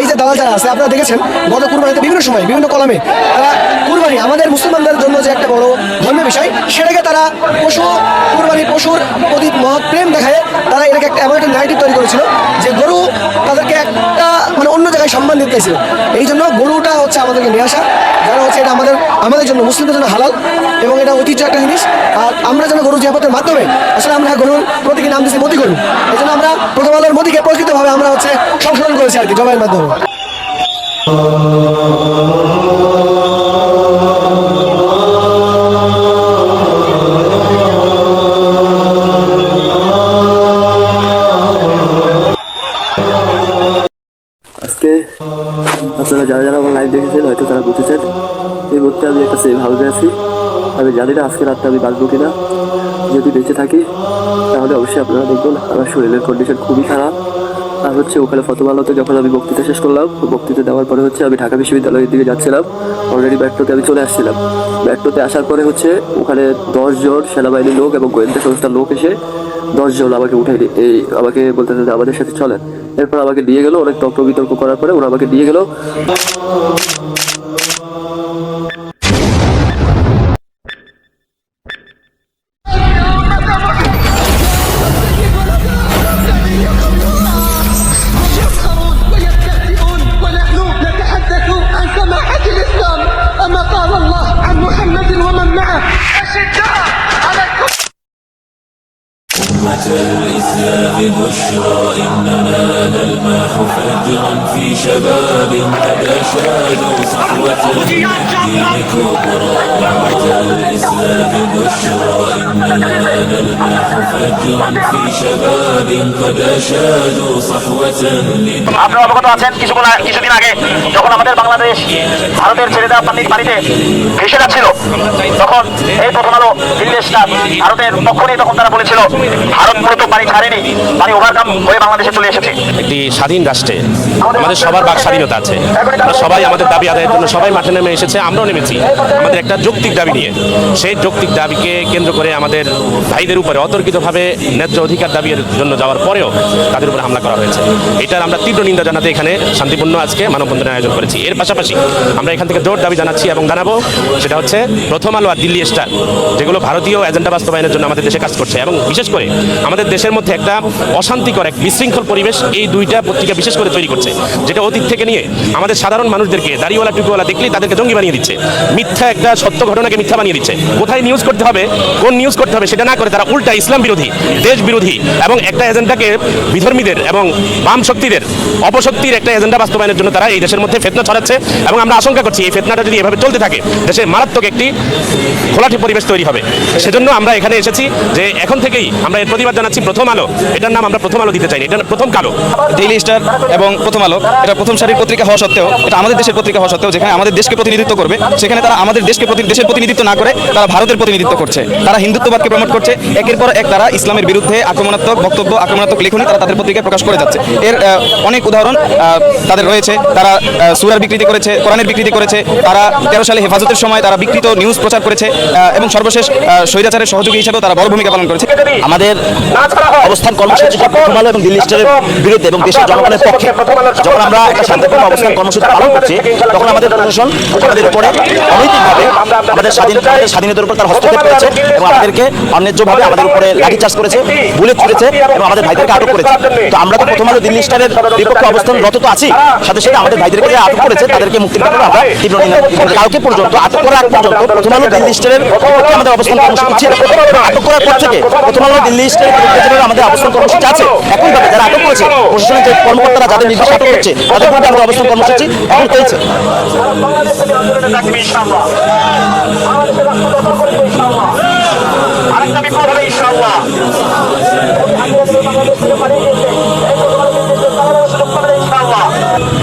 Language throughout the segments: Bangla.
এই যে দালাল যারা আছে, আপনারা দেখেছেন, গত কুরবানিতে বিভিন্ন সময়, বিভিন্ন কলমে তারা কুরবানি আমাদের মুসলমানদের জন্য যে একটা বড় ধর্মের বিষয়, সেটাকে তারা পশু, কুরবানি পশুর প্রতি মহৎ প্রেম দেখায়, তারা এটাকে একটা এমন একটা ন্যারেটিভ তৈরি করেছিল যে গরু তাদেরকে একটা সম্মান দিতেছে এই জন্য গরুটা হচ্ছে আমাদেরকে নিয়ে আসা। যারা হচ্ছে এটা আমাদের আমাদের জন্য মুসলিমদের জন্য হালাল এবং এটা ঐতিহ্য একটা জিনিস। আর আমরা যেন গরু জিয়াপতের মাধ্যমে আসলে আমরা গরুর প্রতীকে নাম দিচ্ছি মোদী গরু? এই জন্য আমরা প্রথম আলোর মোদীকে প্রকৃতভাবে আমরা হচ্ছে সংশোধন করেছি আর কি, জবাইয়ের মাধ্যমে। যারা যারা আমার লাইভ দেখেছেন, হয়তো তারা বুঝেছেন এই মুহূর্তে আমি একটা সেফ হাউসে আছি। আমি জানি না আজকে রাতটা আমি বাঁচবো কিনা। যদি বেঁচে থাকি, তাহলে অবশ্যই আপনারা দেখবেন, আমার শরীরের কন্ডিশন খুবই খারাপ। আর হচ্ছে ওখানে ফতোমালাতে যখন আমি বক্তৃতা শেষ করলাম, বক্তৃতা দেওয়ার পরে হচ্ছে আমি ঢাকা বিশ্ববিদ্যালয়ের দিকে যাচ্ছিলাম। অলরেডি ব্যাট্রোতে আমি চলে আসছিলাম। ব্যাট্রোতে আসার পরে হচ্ছে ওখানে দশজন সেনাবাহিনীর লোক এবং গোয়েন্দা সংস্থার লোক এসে দশজন আমাকে উঠে এই আমাকে বলতে যে আমাদের সাথে চলেন। এরপর আমাকে দিয়ে গেলো অনেক তর্ক বিতর্ক করার পরে ওরা আমাকে দিয়ে গেল। أمة الإسلام بشرى إننا نلمح فجرا في شباب قد أشادوا صحوة للدين كبرى أمة الإسلام بشرى إننا نلمح فجرا في شباب قد أشادوا صحوة للدين আপনারা অবগত আছেন কিছুক্ষণ আ- কিছুদিন আগে যখন আমাদের বাংলাদেশ ভারতের ছেড়ে দেওয়া পানির পানিতে ভেসে যাচ্ছিল তখন এই প্রথম আলো দিল্লি স্টার ভারতের পক্ষ নিয়ে তখন তারা বলেছিল ভারত মূলত পানি ছাড়েনি পানি ওভারকাম হয়ে বাংলাদেশে চলে এসেছে একটি স্বাধীন রাষ্ট্রে আমাদের সবার বাক স্বাধীনতা আছে আমরা সবাই আমাদের দাবি আদায়ের জন্য সবাই মাঠে নেমে এসেছে আমরাও নেমেছি। আমাদের একটা যৌক্তিক দাবি নিয়ে। সেই যৌক্তিক দাবিকে কেন্দ্র করে আমাদের ভাইদের উপরে অতর্কিতভাবে ন্যায্য অধিকার দাবির জন্য যাওয়ার পরেও তাদের উপরে হামলা করা হয়েছে। এটার আমরা তীব্র নিন্দা জানাতে এখানে শান্তিপূর্ণ আজকে মানববন্ধনের আয়োজন করেছি। এর পাশাপাশি আমরা এখান থেকে জোর দাবি জানাচ্ছি এবং জানাব, সেটা হচ্ছে প্রথম আলো আর দিল্লি স্টার, যেগুলো ভারতীয় এজেন্ডা বাস্তবায়নের জন্য আমাদের দেশে কাজ করছে এবং বিশেষ করে আমাদের দেশের মধ্যে একটা অশান্তিকর, এক বিশৃঙ্খল পরিবেশ এই দুইটা পত্রিকা বিশেষ করে তৈরি করছে, যেটা অতীত থেকে নিয়ে আমাদের সাধারণ মানুষদেরকে, দাড়িওয়ালা, টুকুওয়ালা দেখলেই তাদেরকে জঙ্গি বানিয়ে দিচ্ছে। মিথ্যা একটা সত্য ঘটনাকে মিথ্যা বানিয়ে দিচ্ছে। কোথায় নিউজ করতে হবে, কোন নিউজ করতে হবে সেটা না করে তারা উল্টা ইসলাম বিরোধী, দেশ বিরোধী এবং একটা এজেন্ডাকে বিধর্মীদের এবং বাম শক্তিদের, অপশক্তির একটা এজেন্ডা বাস্তবায়নের জন্য তারা এই দেশের মধ্যে ফেতনা ছড়াচ্ছে এবং আমরা আশঙ্কা করছি এই ফেতনাটা যদি এভাবে চলতে থাকে, দেশে মারাত্মক একটি খোলাটি পরিবেশ তৈরি হবে। সেজন্য আমরা এখানে এসেছি যে এখন থেকেই আমরা এর প্রতিবাদ জানাচ্ছি প্রথম আলো। এটার নাম আমরা প্রথম আলো দিতে চাই এটা প্রথম কালো। ডেইলি স্টার এবং প্রথম আলো, এটা প্রথম সারির পত্রিকা হওয়া সত্ত্বেও, এটা আমাদের দেশের পত্রিকা হওয়া সত্ত্বেও, যেখানে আমাদের দেশকে প্রতিনিধিত্ব করবে। সেখানে তারা আমাদের দেশকে দেশের প্রতিনিধিত্ব না করে তারা ভারতের প্রতিনিধিত্ব করছে। তারা হিন্দুত্ববাদকে প্রমোট করছে। একের পর এক তারা ইসলামের বিরুদ্ধে আক্রমণাত্মক, বক্তব্য, আক্রমণাত্মক লেখনী তারা তাদের পত্রিকায় প্রকাশ করে যাচ্ছে। এর অনেক উদাহরণ তাদের রয়েছে। তারা সুরার বিকৃতি করেছে, কোরআনের বিকৃতি করেছে। তারা তেরো সালে হেফাজতের সময় তারা বিকৃত নিউজ প্রচার করেছে এবং সর্বশেষ স্বৈরাচারের সহযোগী হিসেবেও তারা বড় ভূমিকা পালন করেছে। আমাদের অবস্থান কর্মসূচি এবং দিল্লি স্টারের বিরুদ্ধে এবং দেশের জনগণের পক্ষে, যখন আমরা একটা শান্তিপূর্ণ অবস্থান কর্মসূচি পালন করছি, তখন আমাদের প্রশাসন, আমাদের অনৈতিকভাবে আমাদের স্বাধীন আমাদের স্বাধীনতার উপর তার হস্তক্ষেপ করেছে এবং আমাদেরকে অন্যায্যভাবে আমাদের উপরে লাঠিচার্জ করেছে, বুলেট ছুড়েছে এবং আমাদের ভাইদেরকে আটক করেছে। তো আমরা তো প্রথম আলো দিল্লি স্টারের বিপক্ষে অবস্থান রত তো আছি, সাথে সাথে আমাদের ভাইদেরকে যে আটক করেছে, তাদেরকে মুক্তির ব্যাপারে আমরা তীব্র কালকে পর্যন্ত, আটক করার আগ পর্যন্ত, প্রথম আলো দিল্লি স্টারের বিপক্ষে আমাদের অবস্থান কর্মসূচি ছিল। আটক করার পর থেকে প্রথম আলো দিল্লি স্টারের আমাদের অবস্থান কর্মসূচি আছে, একইভাবে যারা আটক করেছে, প্রশাসনের যে কর্মকর্তারা যাদের নির্দেশে আটক করছে, তাদের বিরুদ্ধে আমাদের অবস্থান কর্মসূচি এখন চলছে। আরেকটা বিপদ হবে ইনশাআল্লাহ।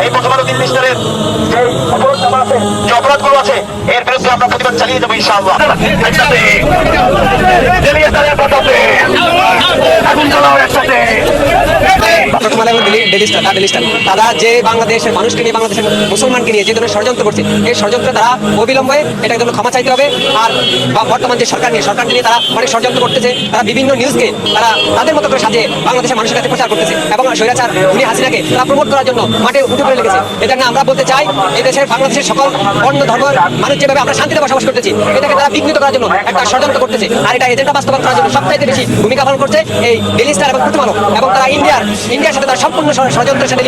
এই প্রথম আলো দিল্লি স্টারের যে অপরাধ আছে, যে অপরাধগুলো আছে, এর বিরুদ্ধে আমরা প্রতিবাদ চালিয়ে আগুন জ্বালাও একসাথে। Daily Star. তারা যে বাংলাদেশের মানুষকে নিয়ে বাংলাদেশের মুসলমানকে নিয়ে যে ধরনের ষড়যন্ত্র করছে এই ষড়যন্ত্র তারা অবিলম্বে এটার জন্য ক্ষমা চাইতে হবে আর বর্তমান যে সরকার নিয়ে সরকারকে নিয়ে তারা অনেক ষড়যন্ত্র করতেছে তারা বিভিন্ন নিউজকে তারা তাদের মতো করে সাজিয়ে বাংলাদেশের মানুষের কাছে প্রচার করতেছে এবং স্বৈরাচার উনি হাসিনাকে তারা প্রমোট করার জন্য মাঠে উঠে পড়ে লেগেছে এটা আমরা বলতে চাই এই দেশের বাংলাদেশের সকল অন্য ধর্মের মানুষ যেভাবে আমরা শান্তিতে বসবাস করতেছি এটাকে তারা বিঘ্নিত করার জন্য একটা ষড়যন্ত্র করতেছে আর এটা এজেন্ডা বাস্তবায়ন করার জন্য সবচাইতে বেশি ভূমিকা পালন করছে এই ডেলি স্টার এবং আলো এবং তারা ইন্ডিয়ার ইন্ডিয়ার সাথে তার সম্পূর্ণ ষড়যন্ত্রের সাথে